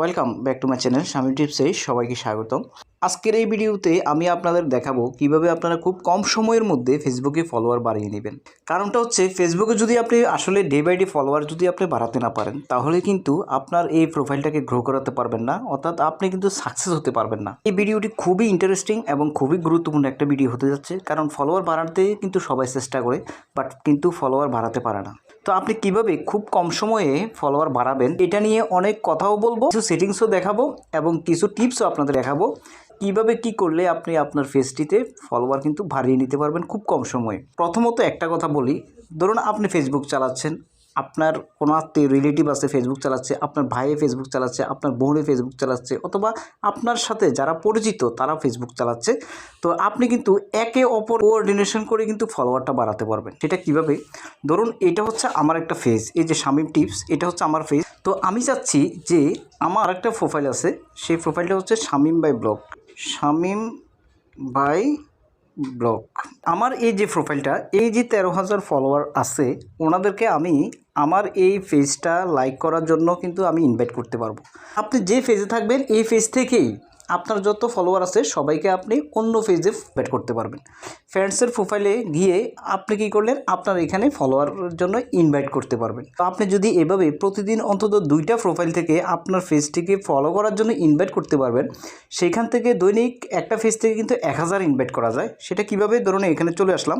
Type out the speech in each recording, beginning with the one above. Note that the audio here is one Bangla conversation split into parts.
Welcome back to my channel স্বামী টিপসে সবাইকে স্বাগতম। আজকের এই ভিডিওতে আমি আপনাদের দেখাবো কীভাবে আপনারা খুব কম সময়ের মধ্যে ফেসবুকে ফলোয়ার বাড়িয়ে নেবেন। কারণটা হচ্ছে ফেসবুকে যদি আপনি আসলে ডে বাই ডে ফলোয়ার যদি আপনি বাড়াতে না পারেন, তাহলে কিন্তু আপনার এই প্রোফাইলটাকে গ্রো করাতে পারবেন না, অর্থাৎ আপনি কিন্তু সাকসেস হতে পারবেন না। এই ভিডিওটি খুবই ইন্টারেস্টিং এবং খুবই গুরুত্বপূর্ণ একটা ভিডিও হতে যাচ্ছে, কারণ ফলোয়ার বাড়াতে কিন্তু সবাই চেষ্টা করে বাট কিন্তু ফলোয়ার বাড়াতে পারে না। তো আপনি কীভাবে খুব কম সময়ে ফলোয়ার বাড়াবেন? এটা নিয়ে অনেক কথাও বলব, কিছু সেটিংসও দেখাবো এবং কিছু টিপসও আপনাদের দেখাবো। কীভাবে কি করলে আপনি আপনার ফেসটিতে ফলোয়ার কিন্তু ভারিয়ে নিতে পারবেন খুব কম সময়ে? প্রথমত একটা কথা বলি, ধরুন আপনি ফেসবুক চালাচ্ছেন আপনার কোনো আত্মীয় রিলেটিভ আছে ফেসবুক চালাচ্ছে, আপনার ভাইয়ে ফেসবুক চালাচ্ছে, আপনার বোনে ফেসবুক চালাচ্ছে, অথবা আপনার সাথে যারা পরিচিত তারা ফেসবুক চালাচ্ছে। তো আপনি কিন্তু একে অপর কোঅর্ডিনেশন করে কিন্তু ফলোয়ারটা বাড়াতে পারবেন। সেটা কীভাবে? ধরুন এটা হচ্ছে আমার একটা ফেজ এই যে শামিম টিপস এটা হচ্ছে আমার ফেজ তো আমি চাচ্ছি যে আমার একটা প্রোফাইল আছে, সেই প্রোফাইলটা হচ্ছে Shamim by blog Shamim by blog আমার এই যে প্রোফাইলটা এই যে তেরো হাজার ফলোয়ার আছে, ওনাদেরকে আমি আমার এই পেজটা লাইক করার জন্য কিন্তু আমি ইনভাইট করতে পারব। আপনি যে ফেজে থাকবেন, এই ফেজ থেকেই আপনার যত ফলোয়ার আছে, সবাইকে আপনি অন্য পেজে ইনভাইট করতে পারবেন। ফ্রেন্ডসের প্রোফাইলে গিয়ে আপনি কি করলেন? আপনার এখানে ফলোয়ারের জন্য ইনভাইট করতে পারবেন। তো আপনি যদি এভাবে প্রতিদিন অন্তত দুইটা প্রোফাইল থেকে আপনার পেজটিকে ফলো করার জন্য ইনভাইট করতে পারবেন সেইখান থেকে দৈনিক একটা পেজ থেকে কিন্তু এক হাজার ইনভাইট করা যায়। সেটা কীভাবে? ধরুন এখানে চলে আসলাম।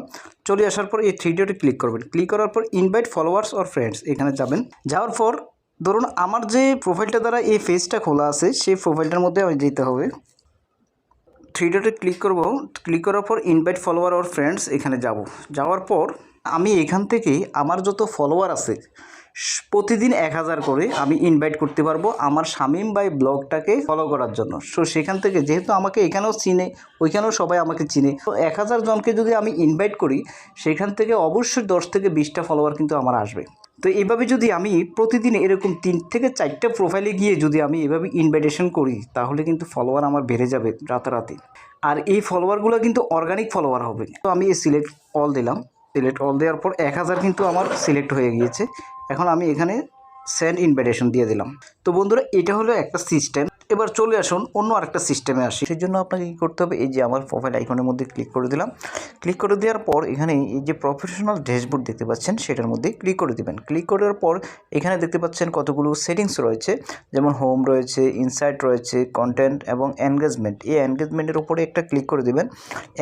চলে আসার পর এই থ্রি ক্লিক করবেন। ক্লিক করার পর ইনভাইট ফলোয়ার্স অর ফ্রেন্ডস এখানে যাবেন। যাওয়ার পর ধরুন আমার যে প্রোফাইলটা দ্বারা এই পেজটা খোলা আছে, সেই প্রোফাইলটার মধ্যে আমি যেতে হবে। থ্রি ডটে ক্লিক করব। ক্লিক করার পর ইনভাইট ফলোয়ার ওর ফ্রেন্ডস এখানে যাব। যাওয়ার পর আমি এখান থেকে আমার যত ফলোয়ার আছে, প্রতিদিন এক হাজার করে আমি ইনভাইট করতে পারব আমার শামিম বাই ব্লগটাকে ফলো করার জন্য। সো সেখান থেকে যেহেতু আমাকে এখানেও চিনে, ওইখানেও সবাই আমাকে চিনে, তো এক হাজার জনকে যদি আমি ইনভাইট করি, সেখান থেকে অবশ্যই দশ থেকে বিশটা ফলোয়ার কিন্তু আমার আসবে। তো এভাবে যদি আমি প্রতিদিন এরকম তিন থেকে চারটা প্রোফাইলে গিয়ে যদি আমি এভাবে ইনভাইটেশন করি, তাহলে কিন্তু ফলোয়ার আমার বেড়ে যাবে রাতারাতি। আর এই ফলোয়ারগুলো কিন্তু অর্গানিক ফলোয়ার হবে। তো আমি এই সিলেক্ট অল দিলাম। সিলেক্ট অল দেওয়ার পর এক হাজার কিন্তু আমার সিলেক্ট হয়ে গিয়েছে। এখন আমি এখানে সেন্ড ইনভাইটেশন দিয়ে দিলাম। তো বন্ধুরা, এটা হলো একটা সিস্টেম এবার চলে আসুন অন্য আরেকটা সিস্টেমে আসি। সেই জন্য আপনাকে কী করতে হবে, এই যে আমার প্রোফাইল আইকনের মধ্যে ক্লিক করে দিলাম। ক্লিক করে দেওয়ার পর এখানে এই যে প্রফেশনাল ড্যাশবোর্ড দেখতে পাচ্ছেন, সেটার মধ্যে ক্লিক করে দিবেন। ক্লিক করার পর এখানে দেখতে পাচ্ছেন কতগুলো সেটিংস রয়েছে, যেমন হোম রয়েছে ইনসাইট রয়েছে কন্টেন্ট এবং এনগেজমেন্ট এই এনগেজমেন্টের উপরে একটা ক্লিক করে দিবেন।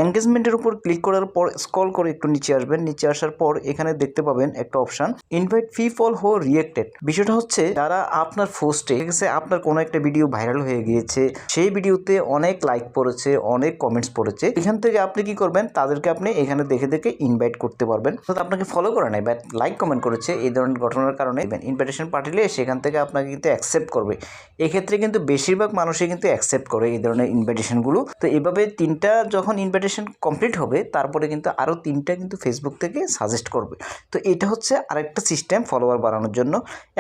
এনগেজমেন্টের উপর ক্লিক করার পর স্কল করে একটু নিচে আসবেন। নিচে আসার পর এখানে দেখতে পাবেন একটা option invite people who reacted বিষয়টা হচ্ছে, যারা আপনার পোস্টে আপনার কোনো একটা ভিডিও ভাইরাল হয়ে গিয়েছে, সেই ভিডিওতে অনেক লাইক পড়েছে, অনেক কমেন্টস পড়েছে। এখান থেকে আপনি কি করবেন? তাদেরকে আপনি এখানে দেখে দেখে ইনভাইট করতে পারবেন। অর্থাৎ আপনাকে ফলো করে নাই বাট লাইক কমেন্ট করেছে, এই ধরনের ঘটনার কারণে ইনভাইটেশন পাঠালে সেখান থেকে আপনাকে কিন্তু অ্যাকসেপ্ট করবে। এক্ষেত্রে কিন্তু বেশিরভাগ মানুষই কিন্তু অ্যাকসেপ্ট করে এই ধরনের ইনভাইটেশনগুলো তো এভাবে তিনটা যখন ইনভাইটেশন কমপ্লিট হবে, তারপরে কিন্তু আরও তিনটা কিন্তু ফেসবুক থেকে সাজেস্ট করবে। তো এটা হচ্ছে আরেকটা সিস্টেম ফলোয়ার বাড়ানোর জন্য।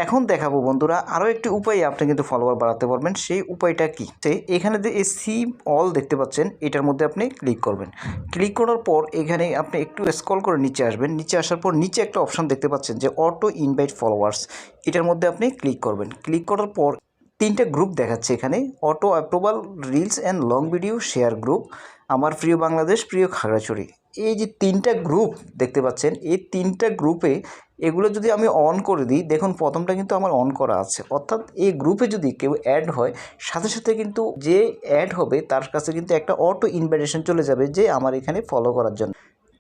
এখন দেখাবো বন্ধুরা আরও একটি উপায়ে আপনি কিন্তু ফলোয়ার বাড়াতে পারবেন, সেই উপায়টা কি? সে এখানে যে এই সি অল দেখতে পাচ্ছেন, এটার মধ্যে আপনি ক্লিক করবেন। ক্লিক করার পর এখানে আপনি একটু স্ক্রল করে নিচে আসবেন। নিচে আসার পর নিচে একটা অপশন দেখতে পাচ্ছেন যে অটো ইনভাইট ফলোয়ার্স এটার মধ্যে আপনি ক্লিক করবেন। ক্লিক করার পর তিনটে গ্রুপ দেখাচ্ছে এখানে। Auto approval reels and long video share group আমার প্রিয় বাংলাদেশ, প্রিয় খাগড়াছড়ি। এই যে তিনটা গ্রুপ দেখতে পাচ্ছেন, এই তিনটা গ্রুপে এগুলো যদি আমি অন করে দিই, দেখুন প্রথমটা কিন্তু আমার অন করা আছে। অর্থাৎ এই গ্রুপে যদি কেউ অ্যাড হয়, সাথে সাথে কিন্তু যে অ্যাড হবে, তার কাছে কিন্তু একটা অটো ইনভাইটেশন চলে যাবে যে আমার এখানে ফলো করার জন্য।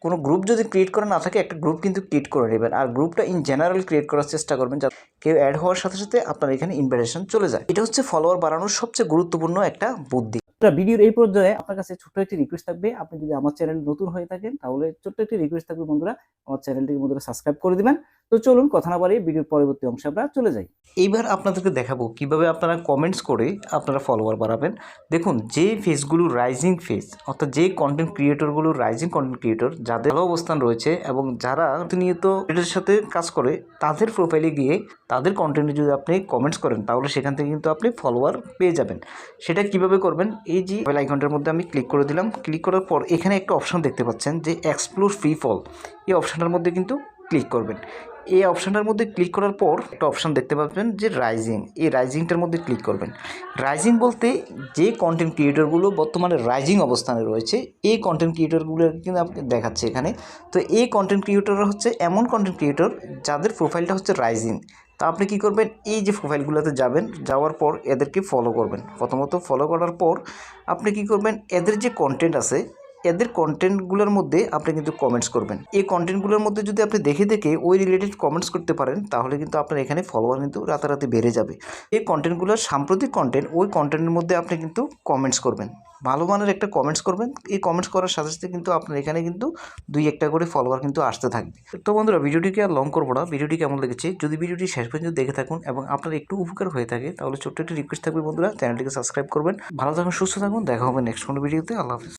কোনো গ্রুপ যদি ক্রিয়েট করা না থাকে, একটা গ্রুপ কিন্তু ক্রিয়েট করে নেবেন। আর গ্রুপটা ইন জেনারেল ক্রিয়েট করার চেষ্টা করবেন যাতে কেউ অ্যাড হওয়ার সাথে সাথে আপনার এখানে ইনভাইটেশন চলে যায়। এটা হচ্ছে ফলোয়ার বাড়ানোর সবচেয়ে গুরুত্বপূর্ণ একটা বুদ্ধি। ভিডিওর এই পর্যায়ে আপনার কাছে ছোট্ট একটি রিকোয়েস্ট থাকবে। আপনি যদি আমার চ্যানেল নতুন হয়ে থাকেন, তাহলে ছোট্ট একটি রিকোয়েস্ট থাকবে বন্ধুরা। আমার চ্যানেলটিকে বন্ধুরা সাবস্ক্রাইব করে দিবেন। তো চলুন কথা না বাড়িয়ে ভিডিওর পরবর্তী অংশে আমরা চলে যাই। এইবার আপনাদেরকে দেখাবো কীভাবে আপনারা কমেন্টস করে আপনারা ফলোয়ার বাড়াবেন। দেখুন, যে ফেসগুলো রাইজিং ফেস অর্থাৎ যে কন্টেন্ট ক্রিয়েটরগুলো রাইজিং কন্টেন্ট ক্রিয়েটর যাদের ভালো অবস্থান রয়েছে এবং যারা প্রতিনিয়ত এটার সাথে কাজ করে, তাদের প্রোফাইলে গিয়ে তাদের কন্টেন্টে যদি আপনি কমেন্টস করেন, তাহলে সেখান থেকে কিন্তু আপনি ফলোয়ার পেয়ে যাবেন। সেটা কীভাবে করবেন? এই যে মোবাইল আইকনটার মধ্যে আমি ক্লিক করে দিলাম। ক্লিক করার পর এখানে একটা অপশান দেখতে পাচ্ছেন যে এক্সপ্লোর ফ্রি ফল এই অপশানটার মধ্যে কিন্তু ক্লিক করবেন। এই অপশানটার মধ্যে ক্লিক করার পর একটা অপশান দেখতে পাবেন যে রাইজিং এই রাইজিংটার মধ্যে ক্লিক করবেন। রাইজিং বলতে যে কন্টেন্ট ক্রিয়েটরগুলো বর্তমানে রাইজিং অবস্থানে রয়েছে, এই কন্টেন্ট ক্রিয়েটরগুলো কিন্তু আপনি দেখাচ্ছে এখানে। তো এই কন্টেন্ট ক্রিয়েটররা হচ্ছে এমন কন্টেন্ট ক্রিয়েটর যাদের প্রোফাইলটা হচ্ছে রাইজিং তা আপনি কি করবেন? এই যে প্রোফাইলগুলোতে যাবেন, যাওয়ার পর এদেরকে ফলো করবেন। প্রথমত ফলো করার পর আপনি কি করবেন? এদের যে কন্টেন্ট আছে এদের কন্টেন্টগুলোর মধ্যে আপনি কিন্তু কমেন্টস করবেন। এই কন্টেন্টগুলোর মধ্যে যদি আপনি দেখে দেখে ওই রিলেটেড কমেন্টস করতে পারেন, তাহলে কিন্তু আপনার এখানে ফলোয়ার কিন্তু রাতারাতি বেড়ে যাবে। এই কন্টেন্টগুলোর সাম্প্রতিক কন্টেন্ট ওই কন্টেন্টের মধ্যে আপনি কিন্তু কমেন্টস করবেন। ভালো মানের একটা কমেন্টস করবেন। এই কমেন্টস করার সাথে সাথে কিন্তু আপনার এখানে কিন্তু দুই একটা করে ফলোয়ার কিন্তু আসতে থাকবে। তো বন্ধুরা, ভিডিওটিকে আর লং করব না। ভিডিওটি কেমন লেগেছে? যদি ভিডিওটি শেষ পর্যন্ত দেখে থাকুন এবং আপনার একটু উপকার হয়ে থাকে, তাহলে ছোট্ট একটি রিকোয়েস্ট থাকবে বন্ধুরা। চ্যানেলটিকে সাবস্ক্রাইব করবেন। ভালো থাকুন, সুস্থ থাকুন। দেখা হবে নেক্সট কোনো ভিডিওতে। আল্লাহ হাফিজ।